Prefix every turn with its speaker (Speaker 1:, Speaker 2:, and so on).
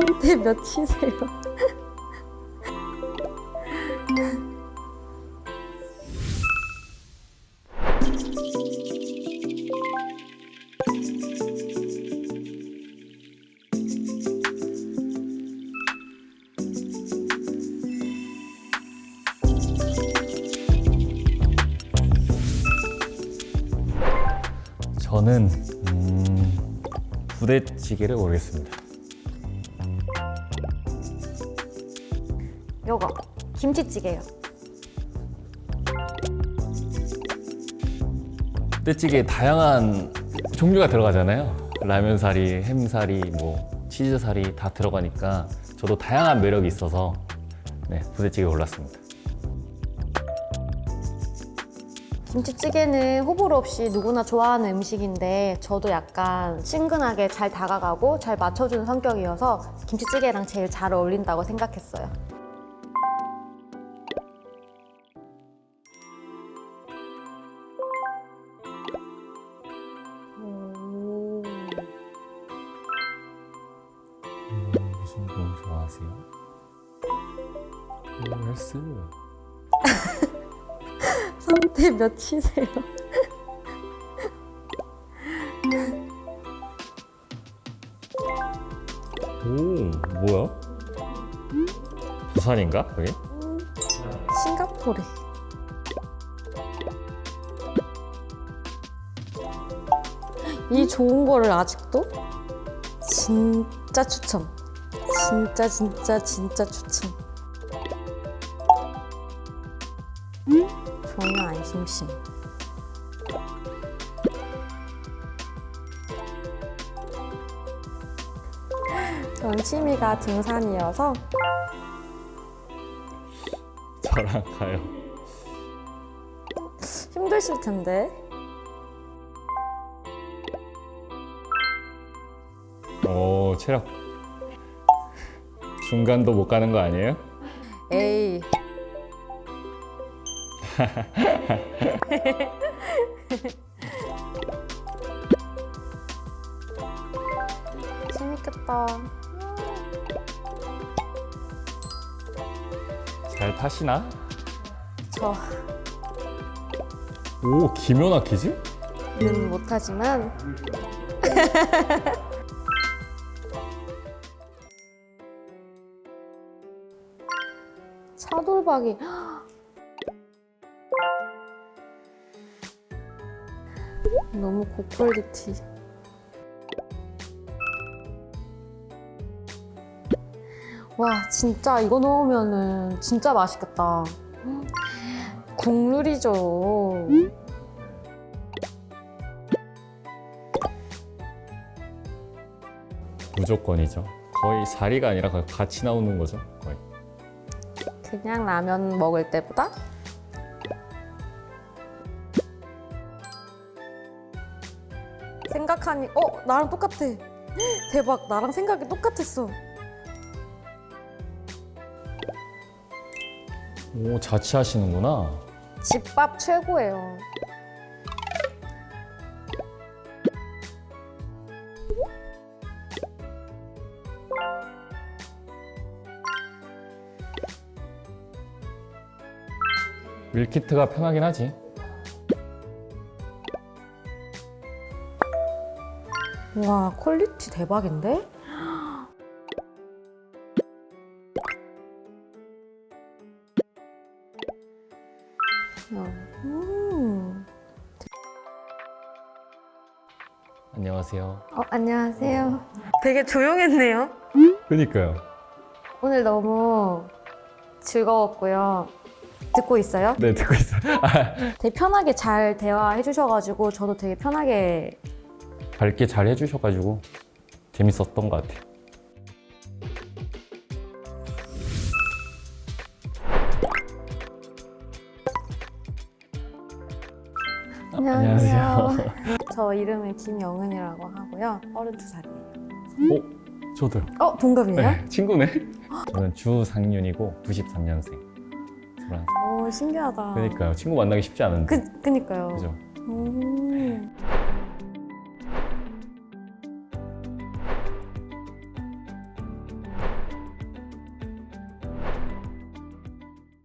Speaker 1: 상대 몇이세요?
Speaker 2: 저는 음, 부대찌개를 고르겠습니다.
Speaker 1: 요거 김치찌개요.
Speaker 2: 부대찌개에 다양한 종류가 들어가잖아요. 라면사리, 햄사리, 뭐 치즈사리 다 들어가니까 저도 다양한 매력이 있어서 네, 부대찌개 골랐습니다.
Speaker 1: 김치찌개는 호불호 없이 누구나 좋아하는 음식인데 저도 약간 친근하게 잘 다가가고 잘 맞춰주는 성격이어서 김치찌개랑 제일 잘 어울린다고 생각했어요.
Speaker 2: 아하세요? 오, 헬스.
Speaker 1: 상대 몇이세요?
Speaker 2: 오, 뭐야? 부산인가? 그게?
Speaker 1: 싱가포르. 이 좋은 거를 아직도? 진짜 추천. 진짜 진짜 진짜 추천. 전혀 안 심심. 전 취미가 등산이어서
Speaker 2: 저랑 가요.
Speaker 1: 힘드실 텐데.
Speaker 2: 오, 체력. 중간도 못 가는 거 아니에요?
Speaker 1: 에이. 재밌겠다.
Speaker 2: 잘 타시나?
Speaker 1: 저는
Speaker 2: 오, 김연아 퀴즈?
Speaker 1: 못하지만 차돌박이 너무 고퀄리티. 와 진짜 이거 넣으면은 진짜 맛있겠다. 국룰이죠.
Speaker 2: 무조건이죠. 거의 사리가 아니라 거의 같이 나오는 거죠. 거의.
Speaker 1: 그냥 라면 먹을 때보다? 생각하니 어? 나랑 똑같아. 대박. 나랑 생각이 똑같았어.
Speaker 2: 오, 자취하시는구나.
Speaker 1: 집밥 최고예요
Speaker 2: 밀키트가 편하긴 하지.
Speaker 1: 와 퀄리티 대박인데 야, 음.
Speaker 2: 안녕하세요.
Speaker 1: 어, 안녕하세요 되게 조용했네요
Speaker 2: 그니까요.
Speaker 1: 오늘 너무 즐거웠고요. 듣고 있어요?
Speaker 2: 네, 듣고 있어요.
Speaker 1: 되게 편하게 잘 대화해 주셔가지고 저도 되게 편하게
Speaker 2: 밝게 잘 해주셔가지고 재밌었던 것 같아요. 안녕하세요.
Speaker 1: 저 이름은 김영은이라고 하고요. 32살이에요.
Speaker 2: 어? 저도요.
Speaker 1: 어, 동갑이에요?
Speaker 2: 네, 친구네. 저는 주상윤이고 93년생.
Speaker 1: 오, 신기하다.
Speaker 2: 그러니까요. 친구 만나기 쉽지 않은데.
Speaker 1: 그, 그니까요.
Speaker 2: 그죠?
Speaker 1: 음.